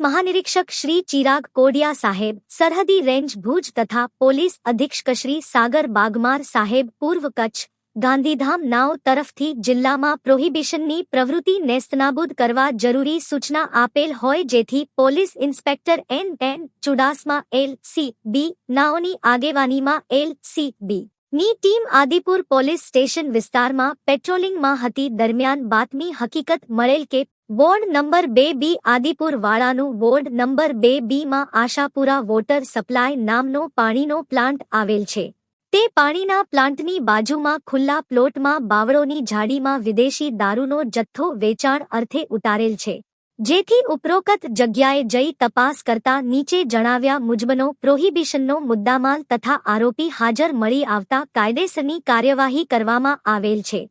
મહાનિરીક્ષક શ્રી ચિરાગ કોડિયા સાહેબ, સરહદી રેન્જ ભુજ તથા પોલીસ અધિક્ષક શ્રી સાગર બાગમાર સાહેબ, પૂર્વ કચ્છ, ગાંધીધામ નાવ તરફથી જિલ્લામાં પ્રોહિબિશનની પ્રવૃત્તિ નેસ્તનાબૂદ કરવા જરૂરી સૂચના આપેલ હોય જેથી police inspector N N Chudasama L C B, નાઓની આગેવાનીમાં એલ સી બી ની ટીમ આદિપુર પોલીસ સ્ટેશન વિસ્તારમાં પેટ્રોલિંગમાં હતી. દરમિયાન બાતમી હકીકત મળેલ કે વોર્ડ નંબર બે બી આદિપુર વાળાનું વોર્ડ નંબર બે બીમાં આશાપુરા વોટર સપ્લાય નામનો પાણીનો પ્લાન્ટ આવેલ છે. તે પાણીના પ્લાન્ટની બાજુમાં ખુલ્લા પ્લોટમાં બાવળોની ઝાડીમાં વિદેશી દારૂનો જથ્થો વેચાણ અર્થે ઉતારેલ છે. જેથી ઉપરોક્ત જગ્યાએ જઈ તપાસ કરતા નીચે જણાવ્યા મુજબનો પ્રોહિબિશનનો મુદ્દામાલ તથા આરોપી હાજર મળી આવતા કાયદેસરની કાર્યવાહી કરવામાં આવેલ છે.